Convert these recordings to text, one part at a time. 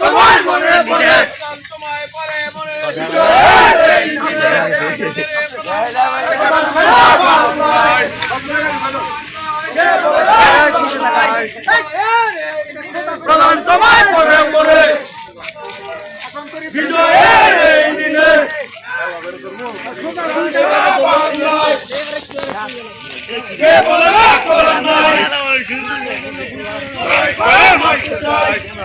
তোমার মনে পড়ে তোমায় পরে মনে প্রধান তোমায় পরে পরে বিজয়ের এই দিনে কে বলে না করার নাই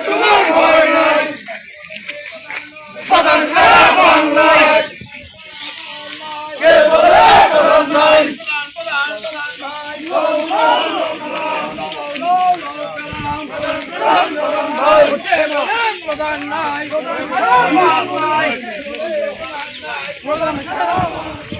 তোমার ভয় নাই প্রধান ছাড়া বাংলায় কে বলে প্রধান নাই প্রধান নাই প্রধান নাই প্রধান নাই প্রধান নাই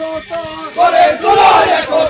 জনতা করে দুলন এখন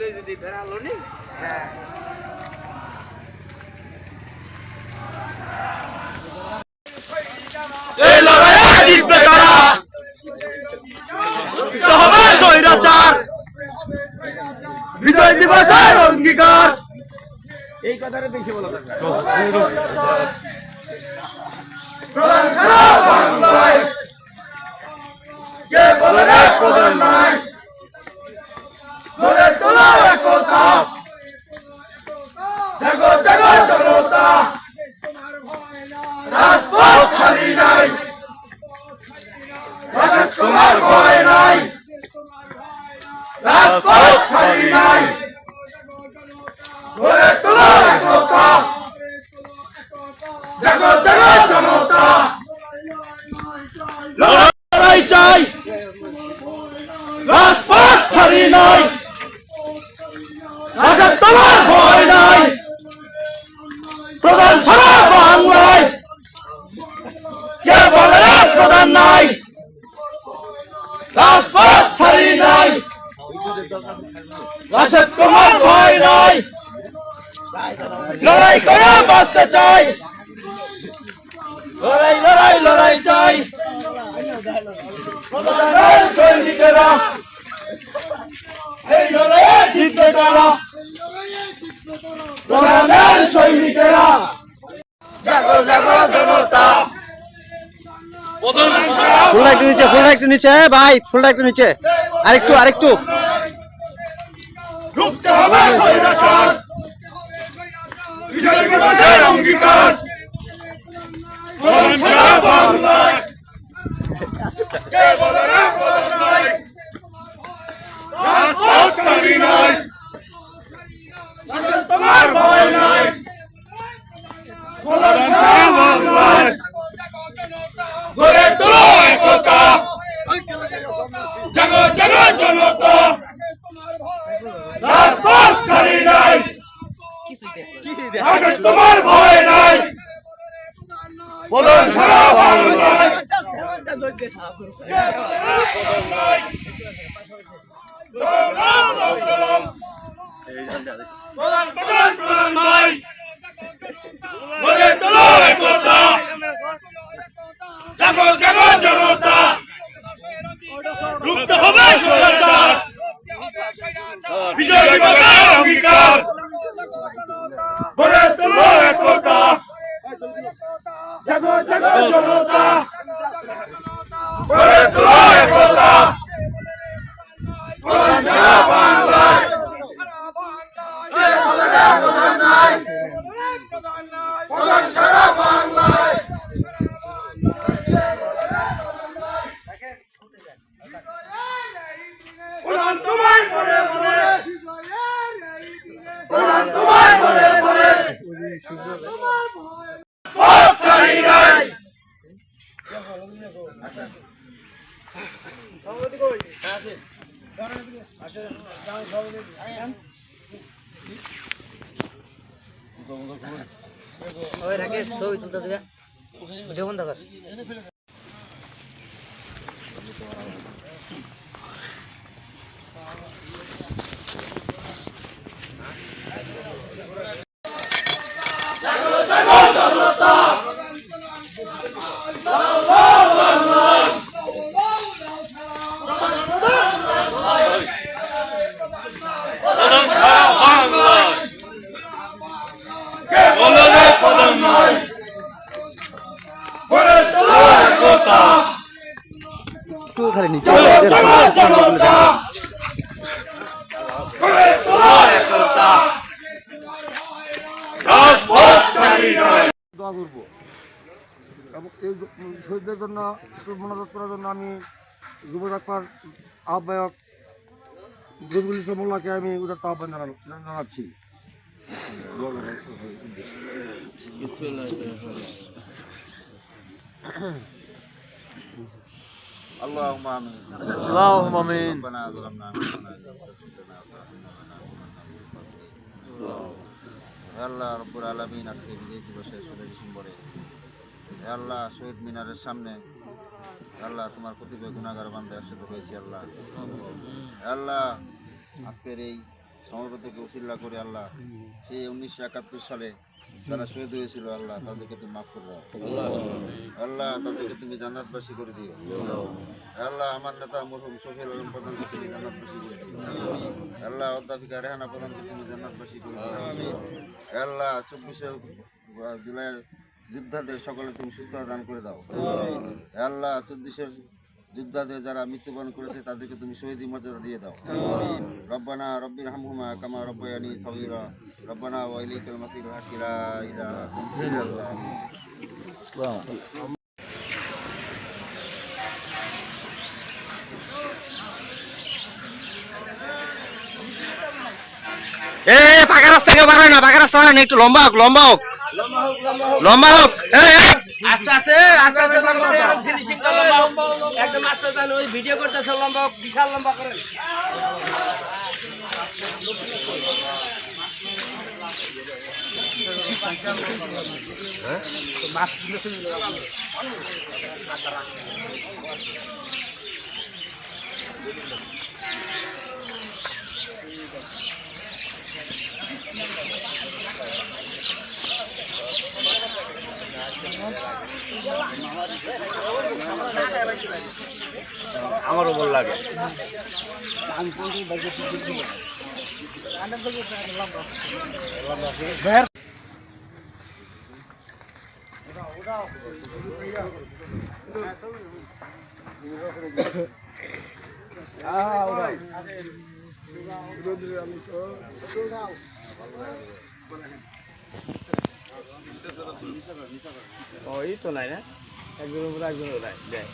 এই রাজপথ ছাড়ি নাই। রাশেদ তোমার ভয় নাই। লড়াই করে বাঁচতে চাই। লড়াই লড়াই লড়াই চাই। সৈনিকেরা, এই লড়াইয়ে জিতবে তারা। প্রধানের সৈনিকেরা। জাগো জাগো জনতা। ফুলটা একটু নিচে, ফুলটা একটু নিচে ভাই, ফুলটা একটু নিচে। আরেকটু আরেকটু। তোমার ভয় নাই। গড়ে তোলো একতা। জাগো জাগো জনতা। রাজপথ ছাড়ি নাই। তোমার ভয় নাই। প্রধান সারা বাংলায়। প্রধান প্রধান প্রধান নাই তোলো একতা। জাগো জাগো জনতা? রুখতে হবে স্বৈরাচার। বিজয় দিবসের অঙ্গীকার। গড়ে তোলো একতা। জাগো জাগো জনতা গড়ে তোলো একতা প্রধান ছাড়া বাংলায় কে বলে রে প্রধান নাই প্রধান ছাড়া বাংলায় প্রধান তোমায় মনে মনে প্রধান তোমায় মনে মনে সব ছাড়ি নাই ওই রাখে ছবি তুলতে দেবে। ভিডিও বন্ধ কর কে বলে রে প্রধান নাই গড়ে তোলো একতা একটু খালি নিচে চলো চলো জনতা গড়ে তোলো একতা রাজপথ ছাড়ি নাই দোয়া করব এবং এই শহীদদের জন্য একটু মনোযোগ করার জন্য আমি যুব ডাক্তার আহ্বায়ক জরুল ইসলাম মোল্লাকে আমি ওটার আহ্বান জানানো জানাচ্ছি اللهم امين اللهم امين ربنا ظلمنا انفسنا إن لم تغفر لنا وترحمنا لنكونن من الخاسرين. হে আল্লাহ রব্বুর আলমিন আজকে বিজয় দিবসে ষোলো ডিসেম্বরে হে আল্লাহ শহীদ মিনারের সামনে। আল্লাহ তোমার কতিপয় গুণাগার বান্ধে একসাথে হয়েছি, আল্লাহ। আল্লাহ, আজকের এই সমবেতকে উচিল্লা করে আল্লাহ সেই উনিশশো একাত্তর সালে যারা শহীদ হয়েছিল, আল্লাহ তাদেরকে তুমি মাফ করে দাও। আল্লাহ তাদেরকে তুমি জান্নাতবাসী করে দিও। আল্লাহ, আমার নেতা মরহুম শফিউল আলম প্রধানকে তুমি জান্নাতবাসী করে দিও। আল্লাহ, অধ্যাপিকা রেহানা প্রধানকে তুমি জান্নাতবাসী করে দিও। আল্লাহ, চব্বিশে জুলাই যোদ্ধাদের সকলে তুমি সুস্থতা দান করে দাও। হে আল্লাহ চব্বিশের যোদ্ধাদের যারা মৃত্যুবরণ করেছে তাদেরকে তুমি শহীদ মর্যাদা দিয়ে দাও। রব্বানা রব্বির হামহুমা কামা রব্বায়ানি সগীরা। রব্বানা ওয়া ইলাইকাল মাসির হাকিরা ইল্লাল্লাহ। এ এ, পাকা রাস্তা কেউ বার হয় না পাকা রাস্তা হয় না একটু লম্বা হোক লম্বা হোক। লম্বা হোক আস্তে আস্তে আস্তে করে। একদম আস্তে আস্তে ওই ভিডিও করতেছে লম্বা হোক, বিশাল লম্বা করেন আমারও বল লাগে। ওই তো নাই না? একজন উপরে একজন ওরাই দেয়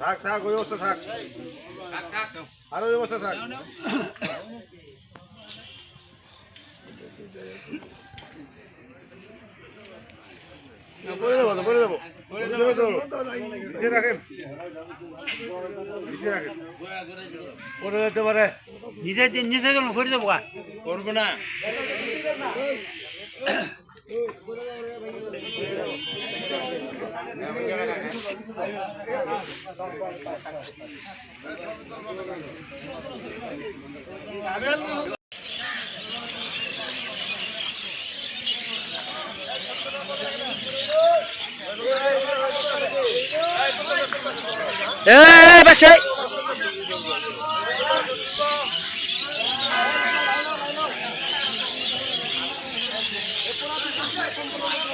থাক থাক ওই অবস্থা থাক। আর ওই অবস্থা থাক। বলে দেবো তো বলে দেবো। বলে দেবে। তো নিচে রাখেন। নিচে রাখেন। করে দিতে পারে। নিজে নিজে গেল করে দেবো করব না। এ,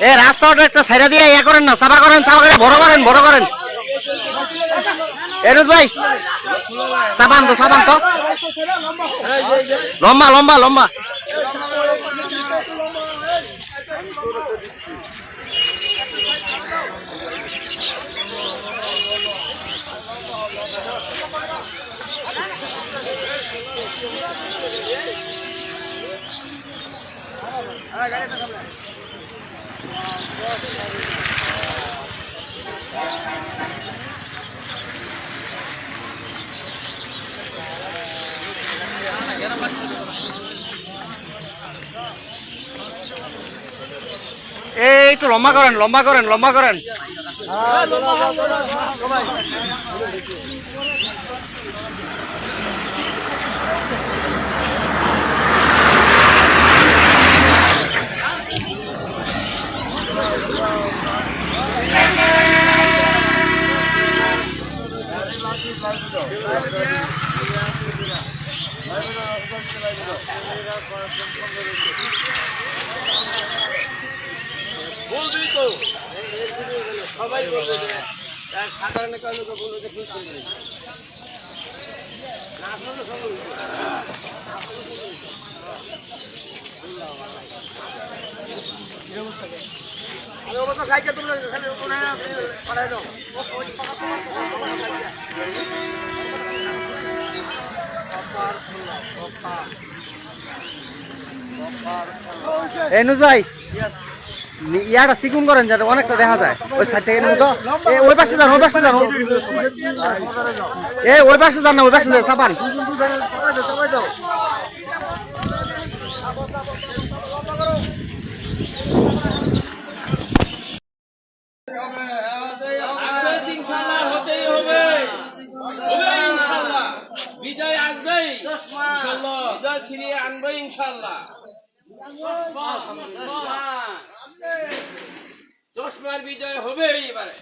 এ, রাস্তাটা একটা সাইডা দিয়ে ইয়া করেন না চাপা করেন চাপা করে বড় করেন বড় করেন। এরুজ ভাই চাপান তো চাপান তো। লম্বা লম্বা লম্বা এই একটু লম্বা করেন লম্বা করেন লম্বা করেন। সবাই বলবে যে, তার সাধারণ কারণে তো বলবে যে, ঠিক করবে। না আসলে সব বলবে। আমি অবশ্য সাইকেল তুলে খালি ওখানে পাঠাই দাও এনুজ ভাই ইয়াটা চিকুন করেন যাতে অনেকটা দেখা যায়। ওই সাইড থেকে তো। ওই পাশে যান, ওই পাশে যান। এ, ওই পাশে যান না, ওই পাশে যান, চাপান। দশ মার বিজয় হবে এইবারে